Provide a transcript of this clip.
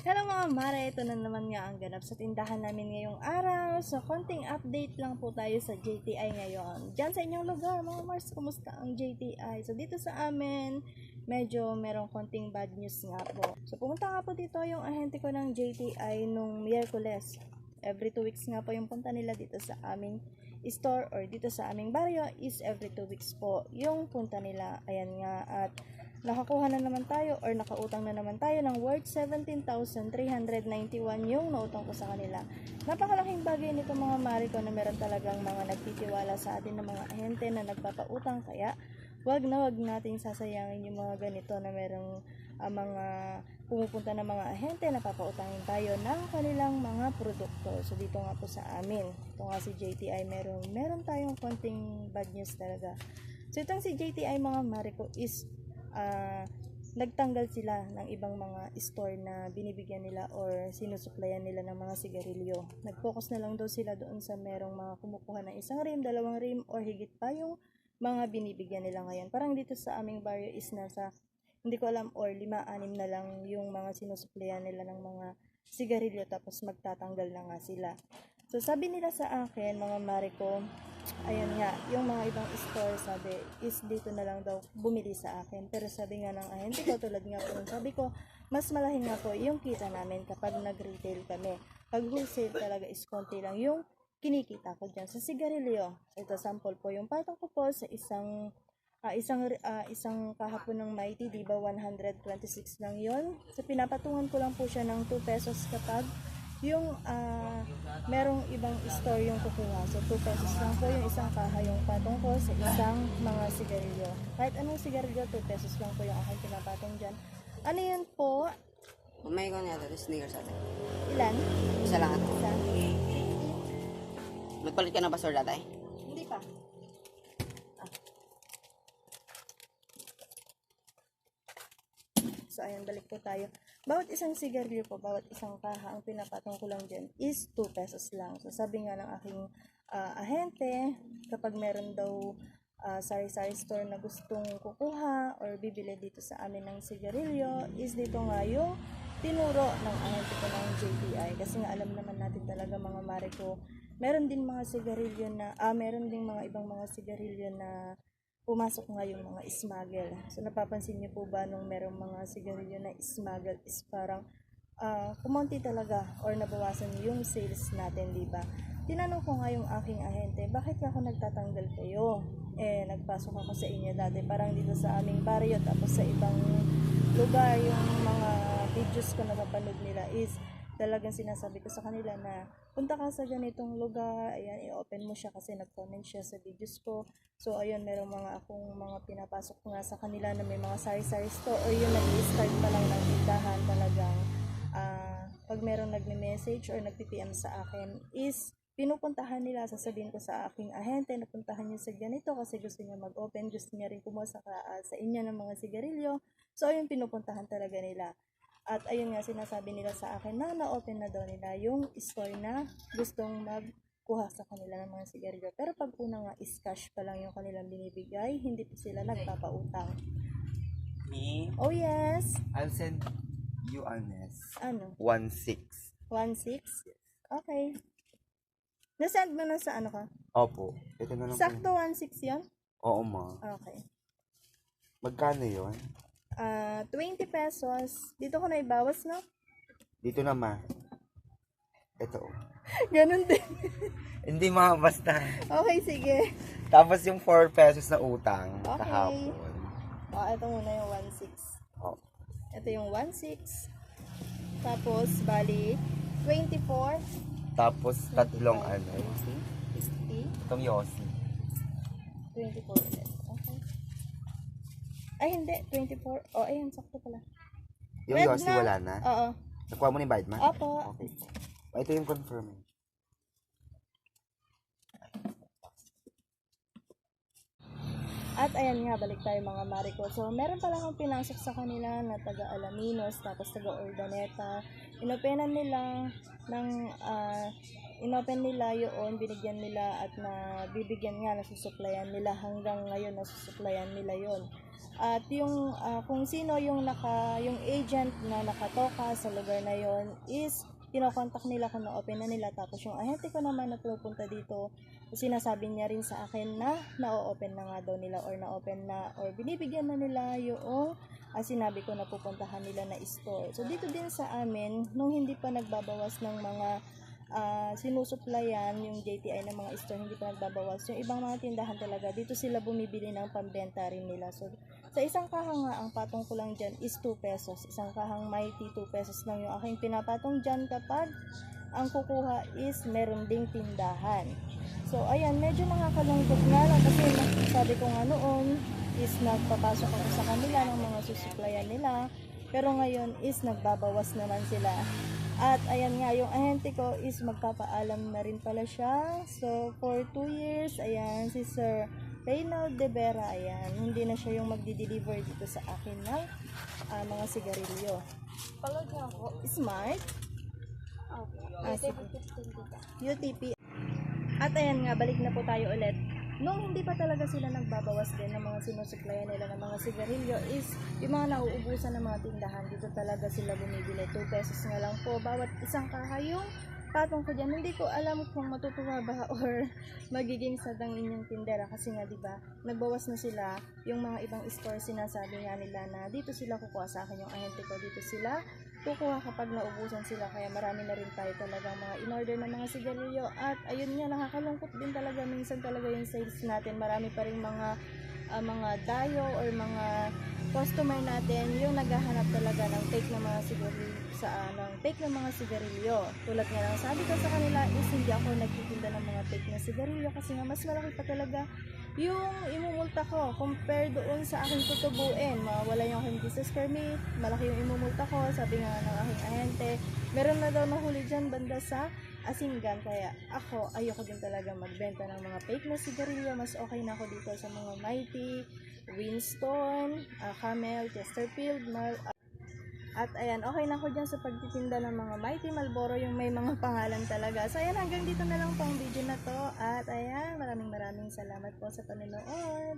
Hello mga mare, ito na naman nga ang ganap sa tindahan namin ngayong araw. So, konting update lang po tayo sa JTI ngayon. Diyan sa inyong lugar, mga Mars, kumusta ang JTI? So, dito sa amin, medyo merong konting bad news nga po. So, pumunta nga po dito yung ahente ko ng JTI nung Miyerkules. Every two weeks nga po yung punta nila dito sa aming store or dito sa aming barrio is every two weeks po yung punta nila. Ayan nga at nakakuha na naman tayo or nakautang na naman tayo ng worth 17,391 yung nautang ko sa kanila. Napakalaking bagay nito mga mari ko na meron talagang mga nagtitiwala sa atin ng mga ahente na nagpapautang kaya wag na wag nating sasayangin yung mga ganito na merong ah, mga pumupunta ng mga ahente na papautangin tayo ng kanilang mga produkto. So dito nga po sa amin, ito nga si JTI meron, meron tayong konting bad news talaga. So itong si JTI mga mari ko is ah, nagtanggal sila ng ibang mga store na binibigyan nila or sinusuplayan nila ng mga sigarilyo. Nag-focus na lang daw sila doon sa merong mga kumukuha ng isang rim, dalawang rim, or higit pa yung mga binibigyan nila ngayon. Parang dito sa aming barrio is nasa, hindi ko alam, or lima, anim na lang yung mga sinusuplayan nila ng mga sigarilyo tapos magtatanggal na nga sila. So sabi nila sa akin, mga mare ko, ayun nga, yung mga ibang store sabi, is dito na lang daw bumili sa akin. Pero sabi nga ng ahente ko, tulad nga po, sabi ko, mas malaki nga po yung kita namin kapag nag-retail kami. Pag wholesale talaga is konti lang yung kinikita ko dyan sa sigarilyo. Ito sample po yung patong ko po sa isang ah, isang ah, isang kahapon ng Mighty, di ba 126 lang yon. So pinapatungan ko lang po siya ng 2 pesos kapag yung ah, merong ibang store yung kukuha. So 2 pesos lang po yung isang kaha yung patong ko sa isang mga sigarilyo. Kahit anong sigarilyo, 2 pesos lang po yung aking pinapatong dyan. Ano yun po? Mamay ko niya ito, sneakers ate. Ilan? Isa lang ate. Isa? Nagpalit ka na ba sir dati? Hindi pa. So, ayan, balik po tayo. Bawat isang sigarilyo po, bawat isang kaha, ang pinapatong ko lang dyan is 2 pesos lang. So, sabi nga ng aking ah, ahente, kapag meron daw ah, sari-sari store na gustong kukuha or bibili dito sa amin ng sigarilyo, is dito nga yung tinuro ng ahente ko ng JTI. Kasi nga alam naman natin talaga mga mare ko, meron din mga sigarilyo na, ah, meron din mga ibang mga sigarilyo na pumasok nga yung mga smuggle. So, napapansin niyo po ba nung merong mga sigarilyo na smuggle is parang ah, kumonti talaga or nabawasan yung sales natin, di ba? Tinanong ko nga yung aking ahente, bakit ako nagtatanggal kayo? Eh, nagpasok ako sa inyo dati, parang dito sa aming barrio, tapos sa ibang lugar, yung mga videos ko na napanood nila is talagang sinasabi ko sa kanila na punta ka sa ganitong lugar, ayan, i-open mo siya kasi nag-comment siya sa videos ko. So, ayun, merong mga akong mga pinapasok nga sa kanila na may mga sari-sari store or yun, nag-start pa lang ng tindahan talagang ah, pag merong nagme-message or nagpi-PM sa akin is pinupuntahan nila, sasabihin ko sa aking ahente, napuntahan niyo sa ganito kasi gusto niya mag-open, gusto niya rin kumuha sa, ah, sa inyo ng mga sigarilyo. So, ayun, pinupuntahan talaga nila. At ayun nga, sinasabi nila sa akin na na-open na daw nila yung store na gustong magkuha sa kanila ng mga sigarilyo. Pero pag una nga is cash pa lang yung kanilang binibigay, hindi pa sila nagpapautang. Me, Oh yes! I'll send you honest. Ano? 1-6. 1.6? Okay. Nasend mo na sa ano ka? Opo. Ito na lang po. Sakto 1.6 yun? Oo, ma. Okay. Magkano yon? Ah, 20 pesos. Dito ko na ibawas, no? Dito na, ma. Ito. oh. Ganun din. Hindi, ma. Basta. okay, sige. Tapos yung 4 pesos na utang Okay. kahapon. Oh, ito muna yung 1.6. Oh. Ito yung 1.6. Tapos, bali, 24, Tapos tatlong ano. 60, Itong Yossi. 24 ulit. Ay, hindi. 24. Oh, ayun, sakto pala. Yung Red Yossi na. wala na. Oo. Nakuha mo ni bayad, ma? Opo. Okay. Oh, Ito yung confirmation. At ayan nga, balik tayo mga Mariko. So, meron pala akong pinasok sa kanila na taga Alaminos, tapos taga Ordaneta. Inopenan nila ng, ah, inopen nila yun, binigyan nila at na bibigyan nga, nasusuplayan nila. Hanggang ngayon, nasusuplayan nila yon At yung ah, kung sino yung naka yung agent na nakatoka sa lugar na yon is kinokontak nila kung na-open na nila. Tapos yung ahente ko naman na pupunta dito sinasabi niya rin sa akin na na-open na nga daw nila or na-open na or binibigyan na nila yung ah, sinabi ko na pupuntahan nila na store. So dito din sa amin nung hindi pa nagbabawas ng mga ah, sinusuplayan yung JTI ng mga store hindi pa nagbabawas. Yung ibang mga tindahan talaga dito sila bumibili ng pambenta rin nila. So sa isang kahang nga, ang patong ko lang dyan is 2 pesos. Isang kahang mighty 2 pesos lang yung aking pinapatong dyan kapag ang kukuha is meron ding tindahan. So, ayan, medyo nakakalungkot nga lang kasi sabi ko nga noon is nagpapasok ako sa kanila ng mga susuplayan nila. Pero ngayon is nagbabawas naman sila. At ayan nga, yung ahente ko is magpapaalam na rin pala siya. So, for 2 years, ayan, si Sir Reynald De Vera, ayan, hindi na siya yung magdi-deliver dito sa akin ng ah, mga sigarilyo. Palad niya ako. Smart. Okay. Ah, sige. 15 dito. UTP. At ayan nga, balik na po tayo ulit. Nung hindi pa talaga sila nagbabawas din ng mga sinusuplayan nila ng mga sigarilyo is yung mga nauubusan ng mga tindahan. Dito talaga sila bumibili. 2 pesos nga lang po. Bawat isang kahayong patong ko dyan. Hindi ko alam kung matutuwa ba or magiging sad ang inyong tindera. Kasi nga, di ba, nagbawas na sila. Yung mga ibang store, sinasabi nga nila na dito sila kukuha sa akin yung ahente ko. Dito sila kukuha kapag naubusan sila kaya marami na rin tayo talagang mga in-order na mga sigarilyo. At ayun nga nakakalungkot din talaga minsan talaga yung sales natin marami pa rin mga ah, mga dayo or mga customer natin yung naghahanap talaga ng fake na mga sigarilyo sa ah, ng fake na mga sigarilyo. Tulad nga lang sabi ko sa kanila is hindi ako nagtitinda ng mga fake na sigarilyo kasi nga mas malaki pa talaga yung imumulta ko compare doon sa aking tutubuin mawala yung aking business permit malaki yung imumulta ko sabi nga ng aking ahente meron na daw nahuli dyan banda sa Asinggan kaya ako ayoko din talaga magbenta ng mga fake na sigarilyo mas okay na ako dito sa mga Mighty Winston, ah, Camel, Chesterfield, Mal, at ayan, okay na ako dyan sa pagtitinda ng mga Mighty Malboro yung may mga pangalan talaga. So ayan, hanggang dito na lang po ang video na to. At ayan, maraming maraming salamat po sa panonood.